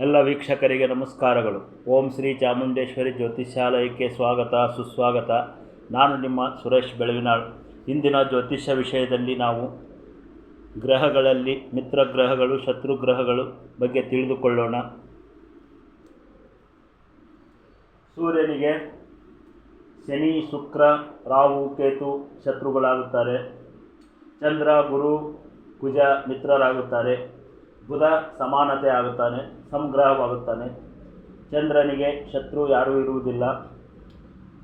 ಎಲ್ಲ ವೀಕ್ಷಕರಿಗೆ ನಮಸ್ಕಾರಗಳು. ಓಂ ಶ್ರೀ ಚಾಮುಂಡೇಶ್ವರಿ ಜ್ಯೋತಿಷ್ಯಾಲಯಕ್ಕೆ ಸ್ವಾಗತ, ಸುಸ್ವಾಗತ. ನಾನು ನಿಮ್ಮ ಸುರೇಶ್ ಬೆಳವಿನಾಳ್. ಇಂದಿನ ಜ್ಯೋತಿಷ್ಯ ವಿಷಯದಲ್ಲಿ ನಾವು ಗ್ರಹಗಳಲ್ಲಿ ಮಿತ್ರ ಗ್ರಹಗಳು, ಶತ್ರು ಗ್ರಹಗಳು ಬಗ್ಗೆ ತಿಳಿದುಕೊಳ್ಳೋಣ. ಸೂರ್ಯನಿಗೆ ಶನಿ, ಶುಕ್ರ, ರಾಹು, ಕೇತು ಶತ್ರುಗಳಾಗುತ್ತಾರೆ. ಚಂದ್ರ, ಗುರು, ಕುಜ ಮಿತ್ರರಾಗುತ್ತಾರೆ. ಬುಧ ಸಮಾನತೆ ಆಗುತ್ತಾನೆ ಸಂಗ್ರಹವಾಗುತ್ತಾನೆ ಚಂದ್ರನಿಗೆ ಶತ್ರು ಯಾರೂ ಇರುವುದಿಲ್ಲ.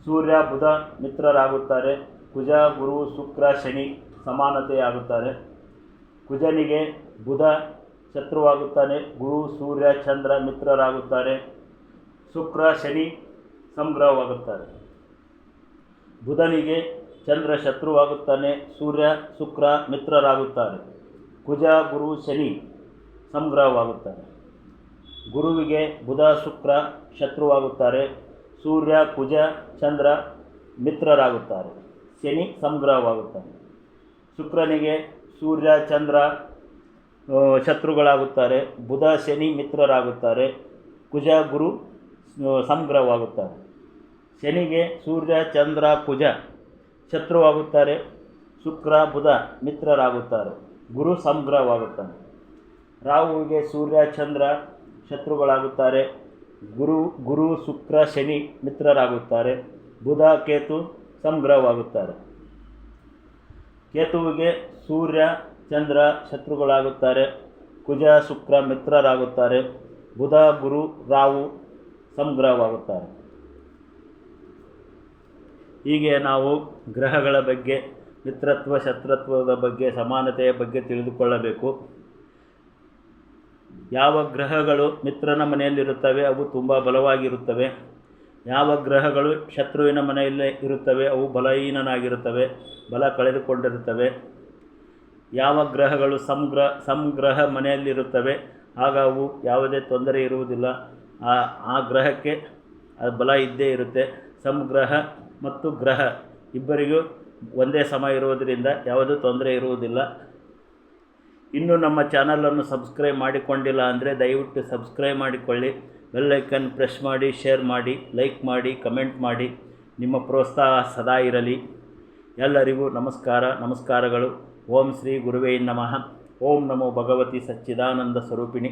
ಸೂರ್ಯ, ಬುಧ ಮಿತ್ರರಾಗುತ್ತಾರೆ. ಕುಜ, ಗುರು, ಶುಕ್ರ, ಶನಿ ಸಮಾನತೆಯಾಗುತ್ತಾರೆ. ಕುಜನಿಗೆ ಬುಧ ಶತ್ರುವಾಗುತ್ತಾನೆ, ಗುರು, ಸೂರ್ಯ, ಚಂದ್ರ ಮಿತ್ರರಾಗುತ್ತಾರೆ. ಶುಕ್ರ, ಶನಿ ಸಂಗ್ರಹವಾಗುತ್ತಾರೆ ಬುಧನಿಗೆ ಚಂದ್ರ ಶತ್ರುವಾಗುತ್ತಾನೆ, ಸೂರ್ಯ, ಶುಕ್ರ ಮಿತ್ರರಾಗುತ್ತಾರೆ. ಕುಜ, ಗುರು, ಶನಿ ಸಂಗ್ರಹವಾಗುತ್ತಾರೆ ಗುರುವಿಗೆ ಬುಧ, ಶುಕ್ರ, ಶತ್ರುವಾಗುತ್ತಾರೆ. ಸೂರ್ಯ, ಕುಜ, ಚಂದ್ರ ಮಿತ್ರರಾಗುತ್ತಾರೆ. ಶನಿ ಸಂಗ್ರಹವಾಗುತ್ತಾನೆ ಶುಕ್ರನಿಗೆ ಸೂರ್ಯ, ಚಂದ್ರ ಶತ್ರುಗಳಾಗುತ್ತಾರೆ. ಬುಧ, ಶನಿ ಮಿತ್ರರಾಗುತ್ತಾರೆ. ಕುಜ, ಗುರು ಸಂಗ್ರಹವಾಗುತ್ತಾರೆ ಶನಿಗೆ ಸೂರ್ಯ, ಚಂದ್ರ, ಕುಜ ಶತ್ರುವಾಗುತ್ತಾರೆ. ಶುಕ್ರ, ಬುಧ ಮಿತ್ರರಾಗುತ್ತಾರೆ. ಗುರು ಸಂಗ್ರಹವಾಗುತ್ತಾನೆ ರಾಹುವಿಗೆ ಸೂರ್ಯ, ಚಂದ್ರ ಶತ್ರುಗಳಾಗುತ್ತಾರೆ. ಗುರು ಗುರು, ಶುಕ್ರ, ಶನಿ ಮಿತ್ರರಾಗುತ್ತಾರೆ. ಬುಧ, ಕೇತು ಸಂಗ್ರಹವಾಗುತ್ತಾರೆ. ಕೇತುವಿಗೆ ಸೂರ್ಯ, ಚಂದ್ರ ಶತ್ರುಗಳಾಗುತ್ತಾರೆ. ಕುಜ, ಶುಕ್ರ ಮಿತ್ರರಾಗುತ್ತಾರೆ. ಬುಧ, ಗುರು, ರಾಹು ಸಂಗ್ರಹವಾಗುತ್ತಾರೆ. ಹೀಗೆ ನಾವು ಗ್ರಹಗಳ ಬಗ್ಗೆ, ಮಿತ್ರತ್ವ, ಶತ್ರುತ್ವದ ಬಗ್ಗೆ, ಸಮಾನತೆಯ ಬಗ್ಗೆ ತಿಳಿದುಕೊಳ್ಳಬೇಕು. ಯಾವ ಗ್ರಹಗಳು ಮಿತ್ರನ ಮನೆಯಲ್ಲಿರುತ್ತವೆ, ಅವು ತುಂಬ ಬಲವಾಗಿರುತ್ತವೆ. ಯಾವ ಗ್ರಹಗಳು ಶತ್ರುವಿನ ಮನೆಯಲ್ಲೇ ಇರುತ್ತವೆ, ಅವು ಬಲಹೀನನಾಗಿರುತ್ತವೆ, ಬಲ ಕಳೆದುಕೊಂಡಿರುತ್ತವೆ. ಯಾವ ಗ್ರಹಗಳು ಸಂಗ್ರ ಸಂಗ್ರಹ ಮನೆಯಲ್ಲಿರುತ್ತವೆ, ಆಗ ಅವು ಯಾವುದೇ ತೊಂದರೆ ಇರುವುದಿಲ್ಲ. ಆ ಆ ಗ್ರಹಕ್ಕೆ ಬಲ ಇದ್ದೇ ಇರುತ್ತೆ. ಸಂಗ್ರಹ ಮತ್ತು ಗ್ರಹ ಇಬ್ಬರಿಗೂ ಒಂದೇ ಸಮ ಇರುವುದರಿಂದ ಯಾವುದೂ ತೊಂದರೆ ಇರುವುದಿಲ್ಲ. ಇನ್ನು ನಮ್ಮ ಚಾನಲನ್ನು ಸಬ್ಸ್ಕ್ರೈಬ್ ಮಾಡಿಕೊಂಡಿಲ್ಲ ಅಂದರೆ ದಯವಿಟ್ಟು ಸಬ್ಸ್ಕ್ರೈಬ್ ಮಾಡಿಕೊಳ್ಳಿ. ಬೆಲ್ಲೈಕನ್ ಪ್ರೆಸ್ ಮಾಡಿ ಶೇರ್ ಮಾಡಿ ಲೈಕ್ ಮಾಡಿ ಕಮೆಂಟ್ ಮಾಡಿ. ನಿಮ್ಮ ಪ್ರೋತ್ಸಾಹ ಸದಾ ಇರಲಿ. ಎಲ್ಲರಿಗೂ ನಮಸ್ಕಾರ, ನಮಸ್ಕಾರಗಳು. ಓಂ ಶ್ರೀ ಗುರುವೇ ನಮಃ. ಓಂ ನಮೋ ಭಗವತಿ ಸಚ್ಚಿದಾನಂದ ಸ್ವರೂಪಿಣಿ.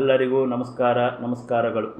ಎಲ್ಲರಿಗೂ ನಮಸ್ಕಾರ, ನಮಸ್ಕಾರಗಳು.